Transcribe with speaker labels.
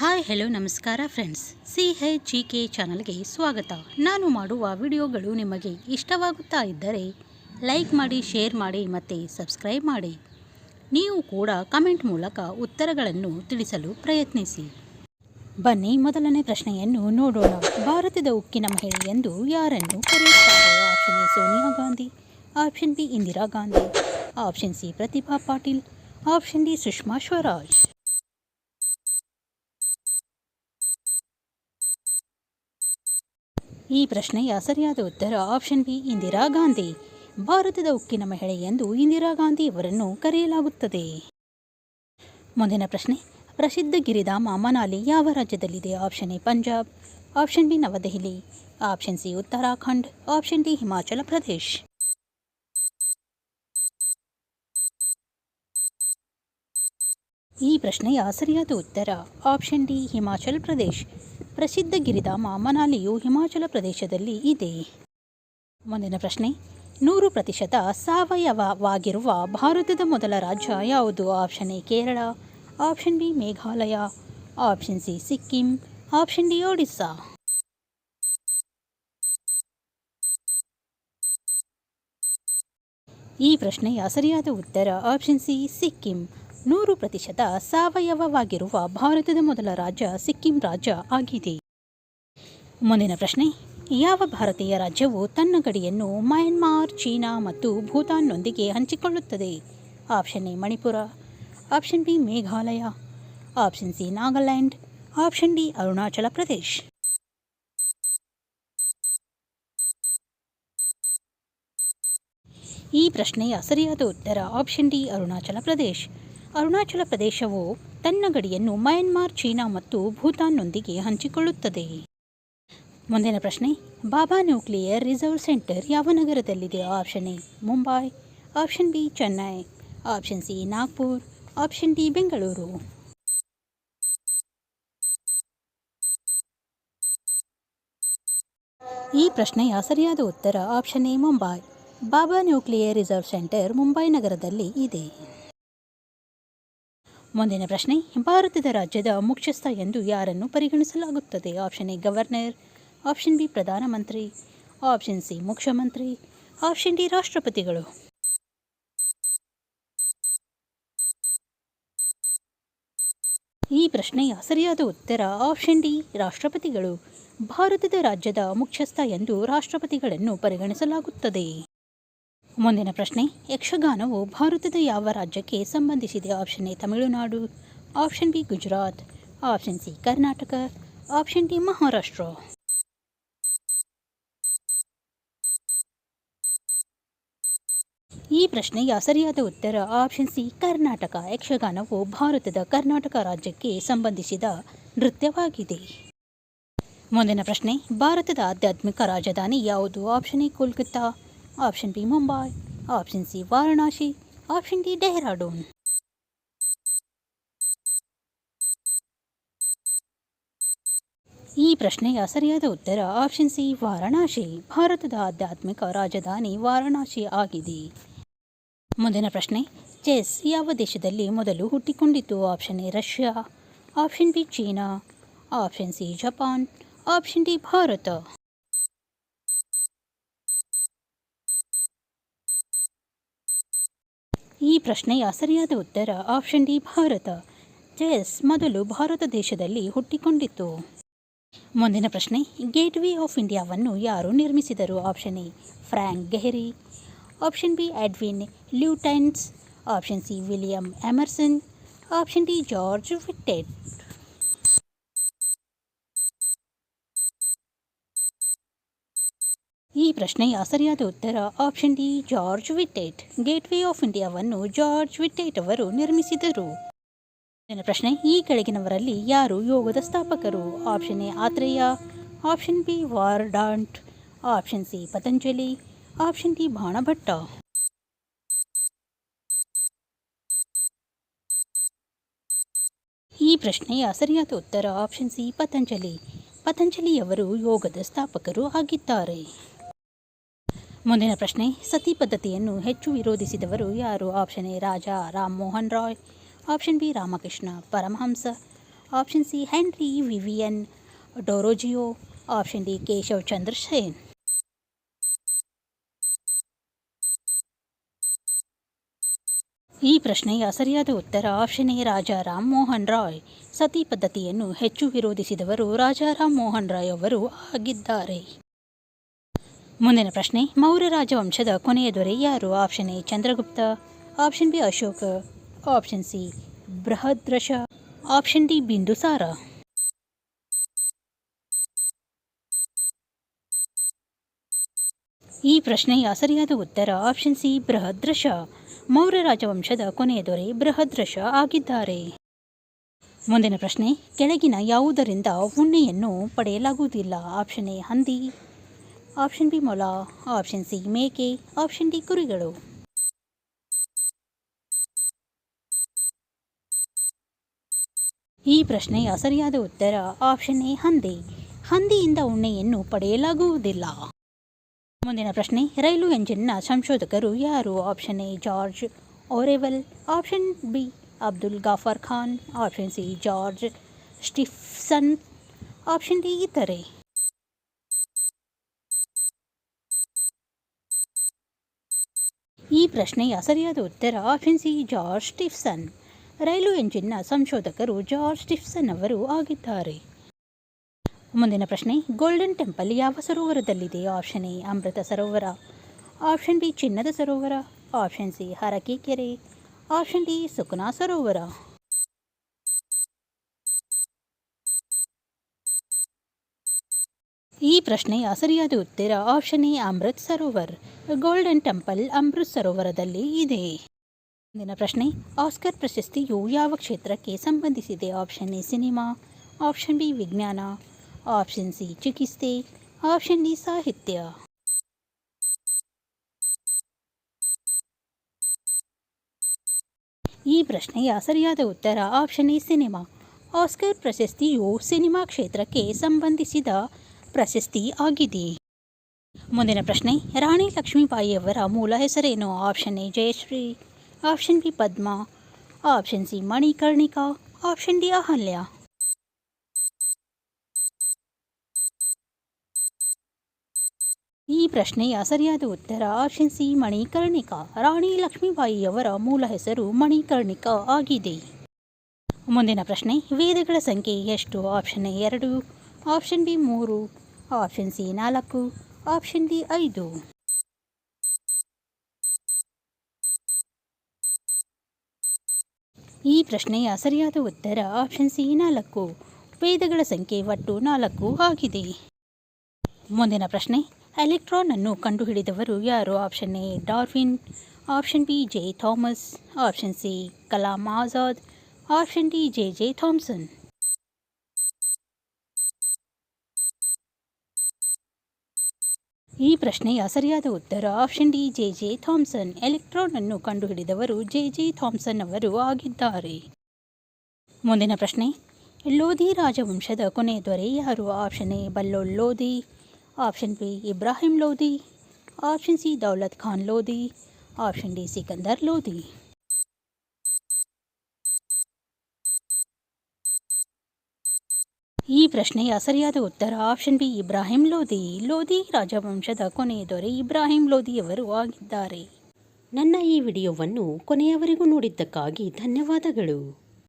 Speaker 1: Hi, hello, ನಮಸ್ಕಾರ friends. C H G K ಚಾನಲ್ಗೆ ಸ್ವಾಗತ. ನಾನು ಮಾಡುವ ವಿಡಿಯೋಗಳು ನಿಮಗೆ ಇಷ್ಟವಾಗುತ್ತಾ ಇದ್ದರೆ ಲೈಕ್ ಮಾಡಿ, ಶೇರ್ ಮಾಡಿ ಮತ್ತು ಸಬ್ಸ್ಕ್ರೈಬ್ ಮಾಡಿ. ನೀವು ಕೂಡ ಕಮೆಂಟ್ ಮೂಲಕ ಉತ್ತರಗಳನ್ನು ತಿಳಿಸಲು ಪ್ರಯತ್ನಿಸಿ. ಬನ್ನಿ, ಮೊದಲನೇ ಪ್ರಶ್ನೆಯನ್ನು ನೋಡೋಣ. ಭಾರತದ ಉಕ್ಕಿನ ಮಹಿಳೆ ಎಂದು ಯಾರನ್ನು ಕರೆಯುತ್ತಾರೆ? Option A, Sonia Gandhi. Option B, Indira Gandhi. Option C, Pratibha Patil. Option D, Sushma Swaraj. ಈ ಪ್ರಶ್ನೆಯ ಸರಿಯಾದ ಉತ್ತರ ಆಪ್ಷನ್ ಬಿ ಇಂದಿರಾ ಗಾಂಧಿ. ಭಾರತದ ಉಕ್ಕಿನ ಮಹಿಳೆ ಎಂದು ಇಂದಿರಾ ಗಾಂಧಿ ಅವರನ್ನು ಕರೆಯಲಾಗುತ್ತದೆ. ಮುಂದಿನ ಪ್ರಶ್ನೆ, ಪ್ರಸಿದ್ಧ ಗಿರಿಧಾಮ ಮನಾಲಿ ಯಾವ ರಾಜ್ಯದಲ್ಲಿದೆ? Option A Punjab. Option B Navadehali. Option C Uttarakhand. Option D Himachal Pradesh. ಈ ಪ್ರಶ್ನೆಯ ಸರಿಯಾದ ಉತ್ತರ ಆಪ್ಷನ್ ಡಿ ಹಿಮಾಚಲ್ ಪ್ರದೇಶ್. ಪ್ರಸಿದ್ಧ ಗಿರಿಧಾಮ ಮನಾಲಿಯು ಹಿಮಾಚಲ ಪ್ರದೇಶದಲ್ಲಿ ಇದೆ. ಮುಂದಿನ ಪ್ರಶ್ನೆ, ನೂರು ಪ್ರತಿಶತ ಸಾವಯವವಾಗಿರುವ ಭಾರತದ ಮೊದಲ ರಾಜ್ಯ ಯಾವುದು? Option A, Kerala. Option B, Meghalaya. Option C, Sikkim. Option D, Odisha. ಈ ಪ್ರಶ್ನೆಯ ಸರಿಯಾದ ಉತ್ತರ ಆಪ್ಷನ್ ಸಿ, ಸಿಕ್ಕಿಂ. ನೂರು ಪ್ರತಿಶತ ಸಾವಯವವಾಗಿರುವ ಭಾರತದ ಮೊದಲ ರಾಜ್ಯ ಸಿಕ್ಕಿಂ ರಾಜ್ಯ ಆಗಿದೆ. ಮುಂದಿನ ಪ್ರಶ್ನೆ, ಯಾವ ಭಾರತೀಯ ರಾಜ್ಯವು ತನ್ನ ಗಡಿಯನ್ನು ಮಯನ್ಮಾರ್, ಚೀನಾ ಮತ್ತು ಭೂತಾನ್ನೊಂದಿಗೆ ಹಂಚಿಕೊಳ್ಳುತ್ತದೆ? Option A, Manipur. Option B, Meghalaya. Option C, Nagaland. Option D, Arunachal Pradesh. ಈ ಪ್ರಶ್ನೆಯ ಸರಿಯಾದ ಉತ್ತರ ಆಪ್ಷನ್ ಡಿ, ಅರುಣಾಚಲ ಪ್ರದೇಶ್. ಅರುಣಾಚಲ ಪ್ರದೇಶವು ತನ್ನ ಗಡಿಯನ್ನು ಮಯನ್ಮಾರ್, ಚೀನಾ ಮತ್ತು ಭೂತಾನ್ನೊಂದಿಗೆ ಹಂಚಿಕೊಳ್ಳುತ್ತದೆ. ಮುಂದಿನ ಪ್ರಶ್ನೆ, ಬಾಬಾ ನ್ಯೂಕ್ಲಿಯರ್ ರಿಸರ್ವ್ ಸೆಂಟರ್ ಯಾವ ನಗರದಲ್ಲಿದೆ? Option A, Mumbai, option B, Chennai, option C, Nagpur, option D, Bengaluru. ಈ ಪ್ರಶ್ನೆಯ ಸರಿಯಾದ ಉತ್ತರ option A, Mumbai. Bhabha nuclear reserve centre Mumbai ನಗರದಲ್ಲಿ ಇದೆ. ಮುಂದಿನ ಪ್ರಶ್ನೆ ಭಾರತದ ರಾಜ್ಯದ ಮುಖ್ಯಸ್ಥ ಎಂದು ಯಾರನ್ನು ಪರಿಗಣಿಸಲಾಗುತ್ತದೆ? Option A, governor. Option B, ಪ್ರಧಾನಮಂತ್ರಿ. ಆಪ್ಷನ್ ಸಿ, ಮುಖ್ಯಮಂತ್ರಿ. ಆಪ್ಷನ್ ಡಿ, ರಾಷ್ಟ್ರಪತಿಗಳು. ಈ ಪ್ರಶ್ನೆಯ ಸರಿಯಾದ ಉತ್ತರ ಆಪ್ಷನ್ ಡಿ, ರಾಷ್ಟ್ರಪತಿಗಳು. ಭಾರತದ ರಾಜ್ಯದ ಮುಖ್ಯಸ್ಥ ಎಂದು ರಾಷ್ಟ್ರಪತಿಗಳನ್ನು ಪರಿಗಣಿಸಲಾಗುತ್ತದೆ. ಮುಂದಿನ ಪ್ರಶ್ನೆ, ಯಕ್ಷಗಾನವು ಭಾರತದ ಯಾವ ರಾಜ್ಯಕ್ಕೆ ಸಂಬಂಧಿಸಿದೆ? Option A, Tamil Nadu, option B, Gujarat, option C, Karnataka, option D, Maharashtra. ಈ ಪ್ರಶ್ನೆಯ ಸರಿಯಾದ ಉತ್ತರ ಆಪ್ಷನ್ ಸಿ, ಕರ್ನಾಟಕ. ಯಕ್ಷಗಾನವು ಭಾರತದ ಕರ್ನಾಟಕ ರಾಜ್ಯಕ್ಕೆ ಸಂಬಂಧಿಸಿದ ನೃತ್ಯವಾಗಿದೆ. ಮುಂದಿನ ಪ್ರಶ್ನೆ, ಭಾರತದ ಆಧ್ಯಾತ್ಮಿಕ ರಾಜಧಾನಿ ಯಾವುದು? Option A, Kolkata. Option B Mumbai option C Varanasi option D Dehradun ಈ ಪ್ರಶ್ನೆಯ ಸರಿಯಾದ ಉತ್ತರ ಆಪ್ಷನ್ ಸಿ ವಾರಣಾಸಿ ಭಾರತದ ಆಧ್ಯಾತ್ಮಿಕ ರಾಜಧಾನಿ ವಾರಣಾಸಿ ಆಗಿದೆ. ಮುಂದಿನ ಪ್ರಶ್ನೆ, ಚೆಸ್ ಯಾವ ದೇಶದಲ್ಲಿ ಮೊದಲು ಹುಟ್ಟಿಕೊಂಡಿತು option A Russia option B China option C Japan option D Bharat ಈ ಪ್ರಶ್ನೆಯ ಸರಿಯಾದ ಉತ್ತರ ಆಪ್ಷನ್ ಡಿ, ಭಾರತ. ಚೆಸ್ ಮೊದಲು ಭಾರತ ದೇಶದಲ್ಲಿ ಹುಟ್ಟಿಕೊಂಡಿತ್ತು. ಮುಂದಿನ ಪ್ರಶ್ನೆ ಗೇಟ್ವೇ ಆಫ್ ಇಂಡಿಯಾವನ್ನು ಯಾರು ನಿರ್ಮಿಸಿದರು? Option A Frank Gehry option B Edwin Lutyens option C William Emerson option D George Wittet ಈ ಪ್ರಶ್ನೆಯ ಸರಿಯಾದ ಉತ್ತರ option D George Wittet gateway of ಇಂಡಿಯಾವನ್ನು ಜಾರ್ಜ್ ವಿಟ್ಟೆಟ್ ಅವರು ನಿರ್ಮಿಸಿದರು. ಪ್ರಶ್ನೆ, ಈ ಕೆಳಗಿನವರಲ್ಲಿ ಯಾರು ಯೋಗದ ಸ್ಥಾಪಕರು? Option A Atreya. Option B ವಾರ್ಡಾಂಟ್. Option C Patanjali. Option D Banabhatta. ಈ ಪ್ರಶ್ನೆಯ ಸರಿಯಾದ ಉತ್ತರ ಆಪ್ಷನ್ ಸಿ ಪತಂಜಲಿ. ಪತಂಜಲಿಯವರು ಯೋಗದ ಸ್ಥಾಪಕರು ಆಗಿದ್ದಾರೆ. ಮುಂದಿನ ಪ್ರಶ್ನೆ, ಸತಿ ಪದ್ಧತಿಯನ್ನು ಹೆಚ್ಚು ವಿರೋಧಿಸಿದವರು ಯಾರು? Option A, Raja, Ram Mohan Roy. Option B, Ramakrishna Paramahamsa. Option C, Henry Vivian Derozio. Option D, Keshav Chandra Sen. ಈ ಪ್ರಶ್ನೆಯ ಸರಿಯಾದ ಉತ್ತರ ಆಪ್ಷನ್ ಎ, ರಾಜಾ, ರಾಮ್ ಮೋಹನ್ ರಾಯ್. ಸತಿ ಪದ್ಧತಿಯನ್ನು ಹೆಚ್ಚು ವಿರೋಧಿಸಿದವರು ರಾಜಾ ರಾಮ್ ಮೋಹನ್ ರಾಯ್ ಅವರು ಆಗಿದ್ದಾರೆ. ಮುಂದಿನ ಪ್ರಶ್ನೆ, ಮೌರ್ಯ ರಾಜವಂಶದ ಕೊನೆಯ ದೊರೆ ಯಾರು? Option A, Chandragupta. Option B, Ashoka. Option C, Brihadratha. Option D, Bindusara. ಈ ಪ್ರಶ್ನೆಯ ಸರಿಯಾದ ಉತ್ತರ ಆಪ್ಷನ್ ಸಿ, ಬೃಹದ್ರಶ. ಮೌರ್ಯ ರಾಜವಂಶದ ಕೊನೆಯ ದೊರೆ ಬೃಹದ್ರಶ ಆಗಿದ್ದಾರೆ. ಮುಂದಿನ ಪ್ರಶ್ನೆ, ಕೆಳಗಿನ ಯಾವುದರಿಂದ ಉಣ್ಣೆಯನ್ನು ಪಡೆಯಲಾಗುವುದಿಲ್ಲ? ಆಪ್ಷನ್ ಎ, ಹಂದಿ. ಆಪ್ಷನ್ ಬಿ ಮೊಲ ಆಪ್ಷನ್ ಸಿ ಮೇಕೆ ಆಪ್ಷನ್ ಡಿ ಕುರಿಗಳು. ಈ ಪ್ರಶ್ನೆಯ ಸರಿಯಾದ ಉತ್ತರ ಆಪ್ಷನ್ ಎ ಹಂದಿ. ಹಂದಿಯಿಂದ ಉಣ್ಣೆಯನ್ನು ಪಡೆಯಲಾಗುವುದಿಲ್ಲ. ಮುಂದಿನ ಪ್ರಶ್ನೆ, ರೈಲು ಎಂಜಿನ್ನ ಸಂಶೋಧಕರು ಯಾರು? Option A George Orwell option B Abdul Ghaffar Khan option C George Stephenson option D ಇತರೆ. ಈ ಪ್ರಶ್ನೆಯ ಸರಿಯಾದ ಉತ್ತರ option C George Stephenson rail ಎಂಜಿನ್ನ ಸಂಶೋಧಕರು ಜಾರ್ಜ್ ಸ್ಟಿಫ್ಸನ್ ಅವರು ಆಗಿದ್ದಾರೆ. ಮುಂದಿನ ಪ್ರಶ್ನೆ ಗೋಲ್ಡನ್ ಟೆಂಪಲ್ ಯಾವ ಸರೋವರದಲ್ಲಿದೆ? Option A Amrita Sarovara. Option B ಚಿನ್ನದ ಸರೋವರ. ಆಪ್ಷನ್ ಸಿ ಹರಕೆ ಕೆರೆ. Option D Sukhna Sarovara. ಈ ಪ್ರಶ್ನೆಯ ಸರಿಯಾದ ಉತ್ತರ option A Amrit Sarovar. Golden temple Amrit ಸರೋವರದಲ್ಲಿ ಇದೆ. ಮುಂದಿನ ಪ್ರಶ್ನೆ, ಆಸ್ಕರ್ ಪ್ರಶಸ್ತಿಯು ಯಾವ ಕ್ಷೇತ್ರಕ್ಕೆ ಸಂಬಂಧಿಸಿದೆ? Option A, cinema. Option B, ವಿಜ್ಞಾನ. ಆಪ್ಷನ್ ಸಿ, ಚಿಕಿತ್ಸೆ. ಆಪ್ಷನ್ ಡಿ, ಸಾಹಿತ್ಯ. ಈ ಪ್ರಶ್ನೆಯ ಸರಿಯಾದ ಉತ್ತರ ಆಪ್ಷನ್ ಎ, ಸಿನಿಮಾ. ಆಸ್ಕರ್ ಪ್ರಶಸ್ತಿಯು ಸಿನಿಮಾ ಕ್ಷೇತ್ರಕ್ಕೆ ಸಂಬಂಧಿಸಿದ ಪ್ರಶಸ್ತಿ ಆಗಿದೆ. ಮುಂದಿನ ಪ್ರಶ್ನೆ, ರಾಣಿ ಲಕ್ಷ್ಮೀಬಾಯಿಯವರ ಮೂಲ ಹೆಸರೇನು? Option A, Jayashree, option B, Padma, option C, Manikarnika, option D, Ahalya. ಈ ಪ್ರಶ್ನೆಯ ಸರಿಯಾದ ಉತ್ತರ ಆಪ್ಷನ್ ಸಿ, ಮಣಿಕರ್ಣಿಕಾ. ರಾಣಿ ಲಕ್ಷ್ಮೀಬಾಯಿಯವರ ಮೂಲ ಹೆಸರು ಮಣಿಕರ್ಣಿಕಾ ಆಗಿದೆ. ಮುಂದಿನ ಪ್ರಶ್ನೆ, ವೇದಗಳ ಸಂಖ್ಯೆ ಎಷ್ಟು? ಆಪ್ಷನ್ ಎ, ಎರಡು, ಆಪ್ಷನ್ ಬಿ, ಮೂರು, ಆಪ್ಷನ್ ಸಿ, ನಾಲ್ಕು. ಆಪ್ಷನ್ ಡಿ ಐದು ಈ ಪ್ರಶ್ನೆಯ ಸರಿಯಾದ ಉತ್ತರ ಆಪ್ಷನ್ ಸಿ ನಾಲ್ಕು. ವೇದಗಳ ಸಂಖ್ಯೆ ಒಟ್ಟು ನಾಲ್ಕು ಆಗಿದೆ. ಮುಂದಿನ ಪ್ರಶ್ನೆ ಎಲೆಕ್ಟ್ರಾನ್ ಅನ್ನು ಕಂಡುಹಿಡಿದವರು ಯಾರು? Option A Darwin option B J Thomas option C Kalam Azad option D J J Thomson ಈ ಪ್ರಶ್ನೆಯ ಸರಿಯಾದ ಉತ್ತರ option D J J Thomson. Electron ಅನ್ನು ಕಂಡುಹಿಡಿದವರು ಜೆ ಜೆ ಥಾಮ್ಸನ್ ಅವರು ಆಗಿದ್ದಾರೆ. ಮುಂದಿನ ಪ್ರಶ್ನೆ, ಲೋಧಿ ರಾಜವಂಶದ ಕೊನೆ ದೊರೆ ಯಾರು? Option A, Bahlul Lodhi. Option B, Ibrahim Lodhi. Option C, Daulat Khan Lodhi. Option D, Sikandar Lodhi. ಈ ಪ್ರಶ್ನೆಯ ಸರಿಯಾದ ಉತ್ತರ ಆಪ್ಷನ್ ಬಿ ಇಬ್ರಾಹಿಂ ಲೋಧಿ ಲೋಧಿ ರಾಜವಂಶದ ಕೊನೆಯ ದೊರೆ ಇಬ್ರಾಹಿಂ ಲೋಧಿಯವರು ಆಗಿದ್ದಾರೆ. ನನ್ನ ಈ ವಿಡಿಯೋವನ್ನು ಕೊನೆಯವರೆಗೂ ನೋಡಿದ್ದಕ್ಕಾಗಿ ಧನ್ಯವಾದಗಳು.